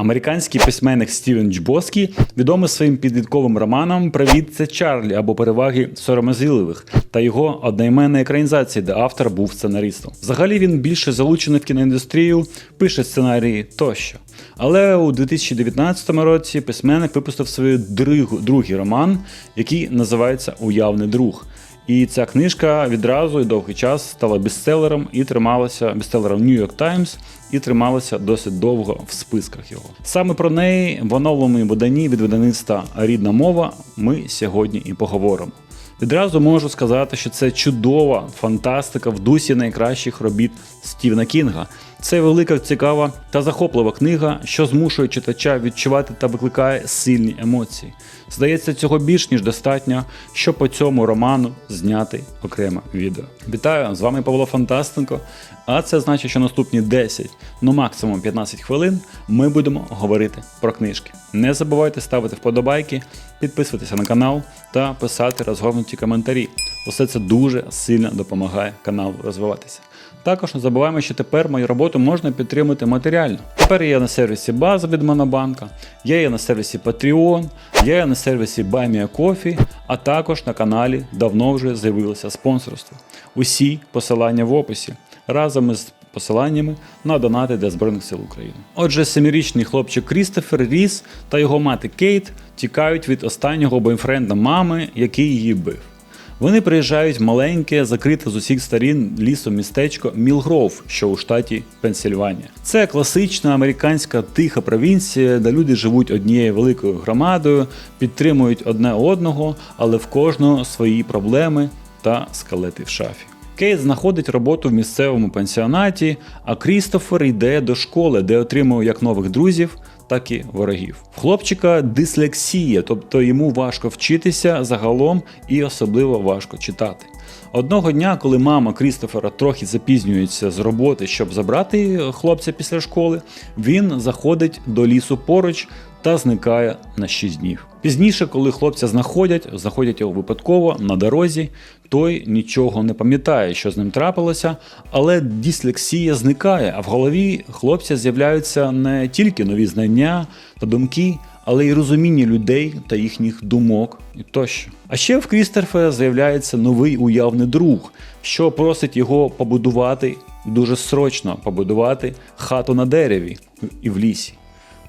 Американський письменник Стівен Джбоскі відомий своїм підлітковим романом Привіт, це Чарлі або переваги сором'язливих та його одноіменної екранізації, де автор був сценаристом. Взагалі він більше залучений в кіноіндустрію, пише сценарії тощо. Але у 2019 році письменник випустив другий, другий роман, який називається Уявний друг. І ця книжка відразу і довгий час стала бестселером і трималася бестселером New York Times і трималася досить довго в списках його. Саме про неї в оновленому виданні від видавництва Рідна мова ми сьогодні і поговоримо. Відразу можу сказати, що це чудова фантастика в дусі найкращих робіт Стівена Кінга. Це велика, цікава та захоплива книга, що змушує читача відчувати та викликає сильні емоції. Здається, цього більш ніж достатньо, щоб по цьому роману зняти окреме відео. Вітаю! З вами Павло Фантастенко. А це значить, що наступні 10, ну максимум 15 хвилин ми будемо говорити про книжки. Не забувайте ставити вподобайки, підписуватися на канал та писати розгорнуті коментарі. Усе це дуже сильно допомагає каналу розвиватися. Також не забуваємо, що тепер мою роботу можна підтримати матеріально. Тепер я на сервісі База від Монобанка, я є на сервісі Patreon, я є на сервісі BuyMeACoffee, а також на каналі давно вже з'явилося спонсорство. Усі посилання в описі разом із посиланнями на донати для Збройних сил України. Отже, семирічний хлопчик Крістофер Ріс та його мати Кейт тікають від останнього бойфренда мами, який її бив. Вони приїжджають в маленьке, закрите з усіх сторін лісом містечко Мілгров, що у штаті Пенсільванія. Це класична американська тиха провінція, де люди живуть однією великою громадою, підтримують одне одного, але в кожного свої проблеми та скелети в шафі. Кейт знаходить роботу в місцевому пансіонаті, а Крістофер йде до школи, де отримує як нових друзів, так і ворогів. В хлопчика дислексія, тобто йому важко вчитися загалом і особливо важко читати. Одного дня, коли мама Крістофера трохи запізнюється з роботи, щоб забрати хлопця після школи, він заходить до лісу поруч та зникає на 6 днів. Пізніше, коли хлопця знаходять, знаходять його випадково на дорозі, той нічого не пам'ятає, що з ним трапилося, але дислексія зникає, а в голові хлопця з'являються не тільки нові знання та думки, але й розуміння людей та їхніх думок і тощо. А ще в Крістофера з'являється новий уявний друг, що просить його побудувати дуже срочно побудувати хату на дереві і в лісі.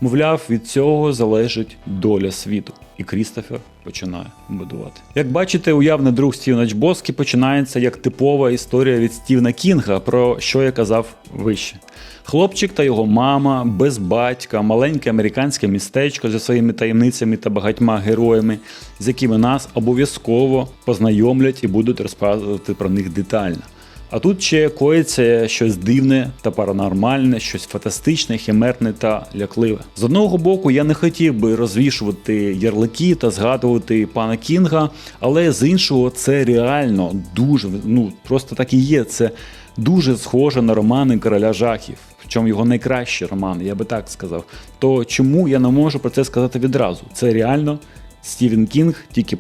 Мовляв, від цього залежить доля світу, і Крістофер починає будувати. Як бачите, уявний друг Стівена Чбоскі починається як типова історія від Стівена Кінга, про що я казав вище. Хлопчик та його мама, без батька, маленьке американське містечко зі своїми таємницями та багатьма героями, з якими нас обов'язково познайомлять і будуть розказувати про них детально. А тут ще коїться щось дивне та паранормальне, щось фантастичне, химерне та лякливе. З одного боку, я не хотів би розвішувати ярлики та згадувати пана Кінга, але з іншого, це реально дуже ну просто так і є. Це дуже схоже на романи короля жахів. Причому його найкращі романи, я би так сказав. То чому я не можу про це сказати відразу? Це реально Стівен Кінг, тільки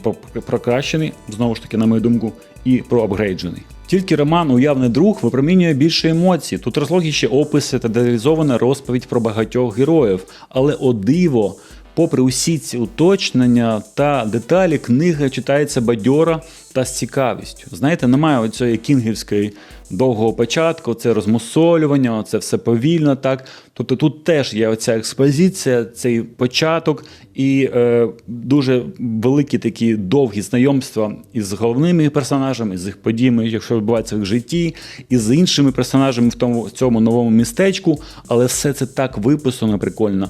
прокращений, знову ж таки, на мою думку, і проапгрейджений. Тільки роман Уявний друг випромінює більше емоцій. Тут розлогі ще описи та деталізована розповідь про багатьох героїв. Але о диво, попри усі ці уточнення та деталі, книга читається бадьора та з цікавістю. Знаєте, немає оцієї кінгівської довгого початку, це розмусолювання, це все повільно. так. Тобто тут теж є оця експозиція, цей початок і е, дуже великі такі довгі знайомства із головними персонажами, з їх подіями, якщо відбувається в їх житті, і з іншими персонажами в тому в цьому новому містечку, але все це так виписано прикольно.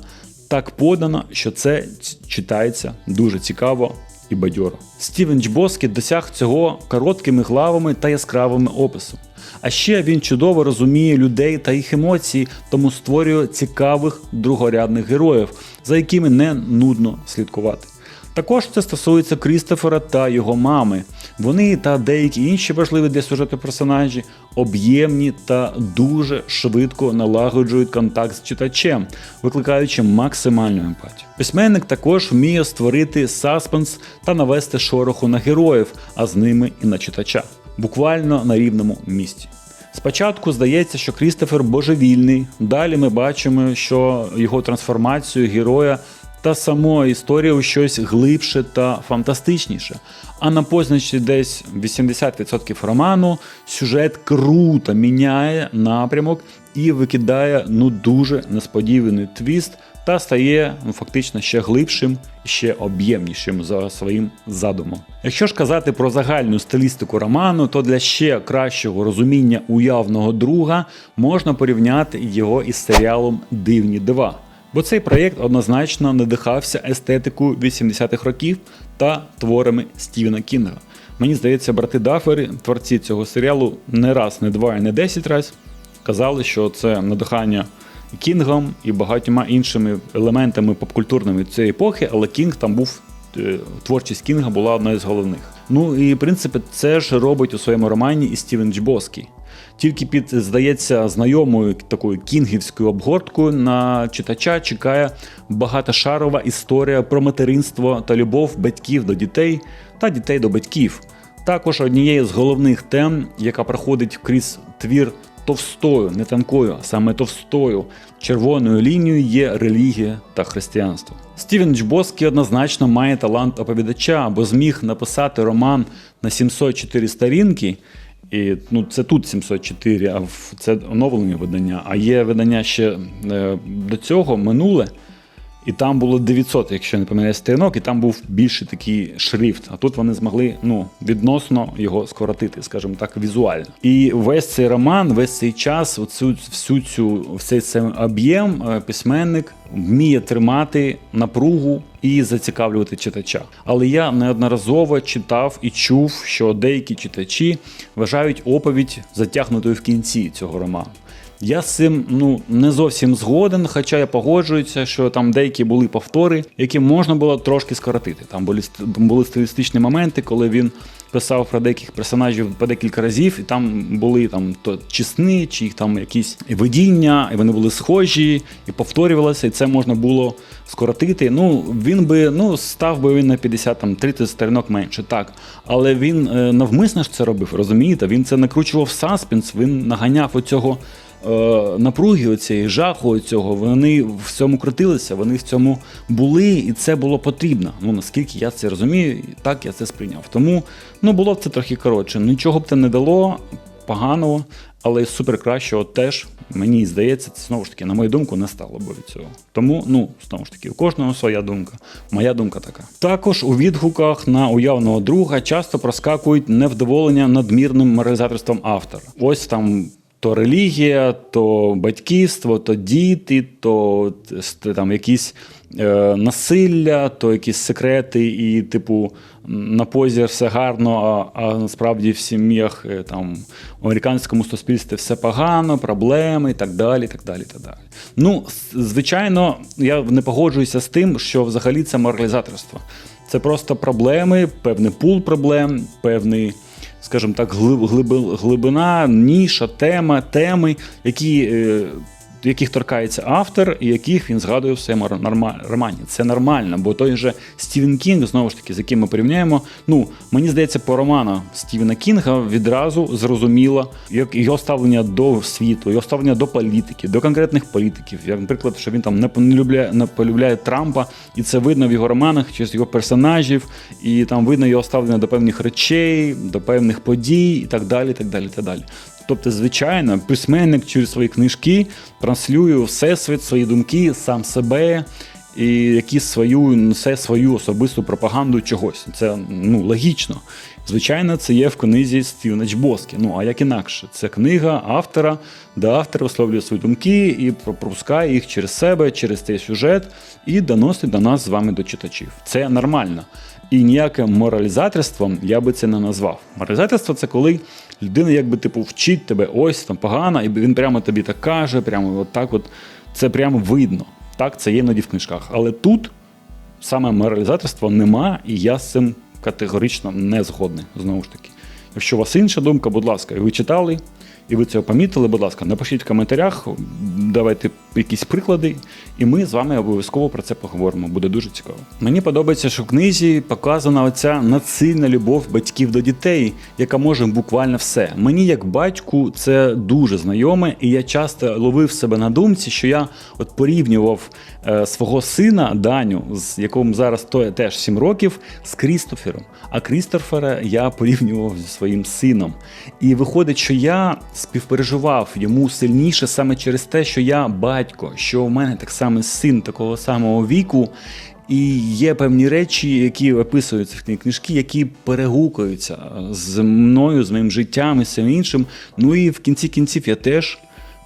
Так подано, що це читається дуже цікаво і бадьоро. Стівен Чбоскі досяг цього короткими главами та яскравими описом. А ще він чудово розуміє людей та їх емоції, тому створює цікавих другорядних героїв, за якими не нудно слідкувати. Також це стосується Крістофера та його мами. Вони та деякі інші важливі для сюжету персонажі об'ємні та дуже швидко налагоджують контакт з читачем, викликаючи максимальну емпатію. Письменник також вміє створити саспенс та навести шороху на героїв, а з ними і на читача, буквально на рівному місці. Спочатку здається, що Крістофер божевільний. Далі ми бачимо, що його трансформацію героя та саму історію у щось глибше та фантастичніше. А на позначці десь 80% роману сюжет круто міняє напрямок і викидає ну дуже несподіваний твіст та стає ну, фактично ще глибшим ще об'ємнішим за своїм задумом. Якщо ж казати про загальну стилістику роману, то для ще кращого розуміння уявного друга можна порівняти його із серіалом Дивні дива. Бо цей проєкт однозначно надихався естетикою 80-х років та творами Стівена Кінга. Мені здається, брати Даффери, творці цього серіалу, не раз, не два і не десять разів казали, що це надихання Кінгом і багатьма іншими елементами попкультурними цієї епохи, але Кінг там був. е, Творчість Кінга була одна із головних. Ну і в принципі це ж робить у своєму романі і Стівен Джбоскі. Тільки під, здається, знайомою такою кінгівською обгорткою на читача чекає багатошарова історія про материнство та любов батьків до дітей та дітей до батьків. Також однією з головних тем, яка проходить крізь твір товстою, не тонкою, а саме товстою червоною лінією є релігія та християнство. Стівен Джбоскі однозначно має талант оповідача, бо зміг написати роман на 704 сторінки. І ну, це тут 704, а це оновлені видання. А є видання ще е, до цього минуле. І там було 900, якщо не помиляюсь, сторінок, і там був більший такий шрифт. А тут вони змогли ну, відносно його скоротити, скажімо так, візуально. І весь цей роман, весь цей час, оцю, всю цю всей цей об'єм е, письменник вміє тримати напругу і зацікавлювати читача. Але я неодноразово читав і чув, що деякі читачі вважають оповідь затягнутою в кінці цього роману. Я з цим ну не зовсім згоден, хоча я погоджуюся, що там деякі були повтори, які можна було трошки скоротити. Там були були стилістичні моменти, коли він писав про деяких персонажів по декілька разів, і там були там то чесни, чи їх там якісь видіння, і вони були схожі і повторювалися, і це можна було скоротити. Ну він би ну став би він на 50 там 30 сторінок менше, так. Але він е, навмисно ж це робив, розумієте? Він це накручував саспенс, він наганяв оцього напруги, оцієї жаху, цього вони в цьому крутилися, вони в цьому були, і це було потрібно. Ну наскільки я це розумію, так я це сприйняв. Тому ну було б це трохи коротше. Нічого б це не дало поганого, але супер кращого теж мені здається, це знову ж таки, на мою думку, не стало б від цього. Тому, ну знову ж таки, у кожного своя думка. Моя думка така. Також у відгуках на уявного друга часто проскакують невдоволення надмірним моралізаторством автора. Ось там то релігія, то батьківство, то діти, то там якісь е, насилля, то якісь секрети, і, типу, на позі все гарно, а, а насправді в сім'ях е, там в американському суспільстві все погано, проблеми і так далі. так далі, так далі. Ну, звичайно, я не погоджуюся з тим, що взагалі це моралізаторство. Це просто проблеми, певний пул проблем, певний скажімо так, глиб- глиб, глибина, ніша, тема, теми, які, е, яких торкається автор, і яких він згадує в своєму романі. Це нормально, бо той же Стівен Кінг, знову ж таки, з яким ми порівняємо. Ну, мені здається, по роману Стівена Кінга відразу зрозуміло, як його ставлення до світу, його ставлення до політики, до конкретних політиків. Як, наприклад, що він там не полюбляє, не полюбляє Трампа, і це видно в його романах через його персонажів, і там видно його ставлення до певних речей, до певних подій і так далі. так далі, так далі. Тобто, звичайно, письменник через свої книжки транслює всесвіт, свої думки, сам себе. І якісь свою несе свою особисту пропаганду чогось. Це ну логічно. Звичайно, це є в книзі Стівена Чбоскі. Ну а як інакше, це книга автора, де автор висловлює свої думки і пропускає їх через себе, через цей сюжет і доносить до нас з вами до читачів. Це нормально. І ніяке моралізаторством я би це не назвав. Моралізаторство це коли людина, якби типу, вчить тебе ось там погано, і він прямо тобі так каже, прямо от так от це прямо видно. Так, це є іноді в книжках. Але тут саме моралізаторства нема, і я з цим категорично не згодний. Знову ж таки. Якщо у вас інша думка, будь ласка, і ви читали, і ви це помітили, будь ласка, напишіть в коментарях, давайте якісь приклади, і ми з вами обов'язково про це поговоримо. Буде дуже цікаво. Мені подобається, що в книзі показана оця надсильна любов батьків до дітей, яка може буквально все. Мені, як батьку, це дуже знайоме, і я часто ловив себе на думці, що я от порівнював е, свого сина Даню, з якому зараз то теж 7 років, з Крістофером. А Крістофера я порівнював зі своїм сином. І виходить, що я співпереживав йому сильніше саме через те, що я батько, що в мене так само син такого самого віку. І є певні речі, які описуються в книжці, які перегукуються з мною, з моїм життям і всім іншим. Ну і в кінці кінців я теж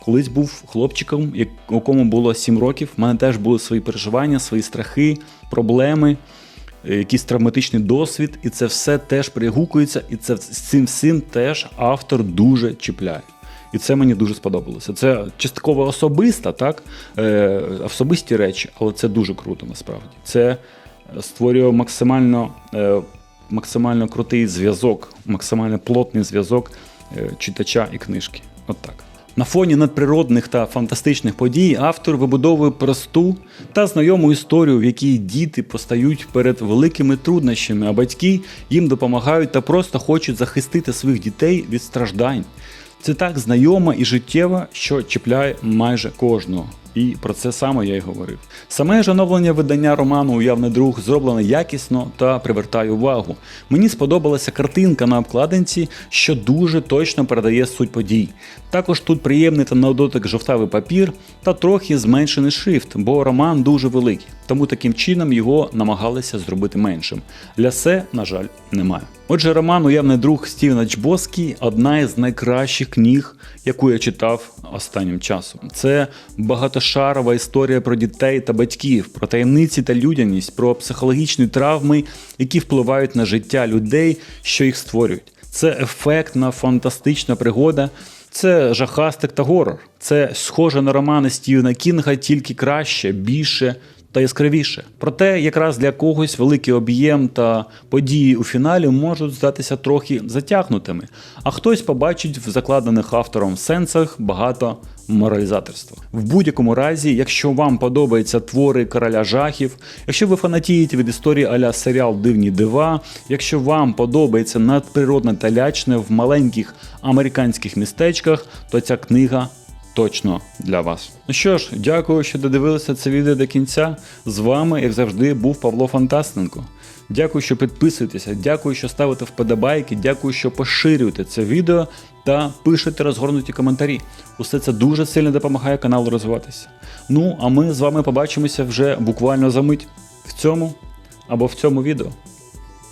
колись був хлопчиком, як- якому було 7 років. У мене теж були свої переживання, свої страхи, проблеми, е, якийсь травматичний досвід, і це все теж перегукується, і це з цим всім теж автор дуже чіпляє. І це мені дуже сподобалося. Це частково особиста, так? Е, особисті речі, але це дуже круто насправді. Це створює максимально, е, максимально крутий зв'язок, максимально плотний зв'язок е, читача і книжки. От так. На фоні надприродних та фантастичних подій автор вибудовує просту та знайому історію, в якій діти постають перед великими труднощами, а батьки їм допомагають та просто хочуть захистити своїх дітей від страждань. Це так знайомо і життєво, що чіпляє майже кожного. І про це саме я й говорив. Саме ж оновлення видання роману Уявний друг зроблене якісно та привертає увагу. Мені сподобалася картинка на обкладинці, що дуже точно передає суть подій. Також тут приємний та на дотик жовтавий папір та трохи зменшений шрифт, бо роман дуже великий, тому таким чином його намагалися зробити меншим. Лясе, на жаль, немає. Отже, роман Уявний друг Стівена Чбоскі одна із найкращих книг, яку я читав останнім часом. Це багатошарова історія про дітей та батьків, про таємниці та людяність, про психологічні травми, які впливають на життя людей, що їх створюють. Це ефектна, фантастична пригода. Це жахастик та горор. Це схоже на романи Стівена Кінга, тільки краще, більше та яскравіше. Проте, якраз для когось великий об'єм та події у фіналі можуть здатися трохи затягнутими, а хтось побачить в закладених автором сенсах багато моралізаторства. В будь-якому разі, якщо вам подобаються твори короля жахів, якщо ви фанатієте від історії аля серіал Дивні дива, якщо вам подобається надприродне та лячне в маленьких американських містечках, то ця книга точно для вас. Ну що ж, дякую, що додивилися це відео до кінця. З вами, як завжди, був Павло Фантастенко. Дякую, що підписуєтеся, дякую, що ставите вподобайки, дякую, що поширюєте це відео та пишете розгорнуті коментарі. Усе це дуже сильно допомагає каналу розвиватися. Ну, а ми з вами побачимося вже буквально за мить в цьому або в цьому відео.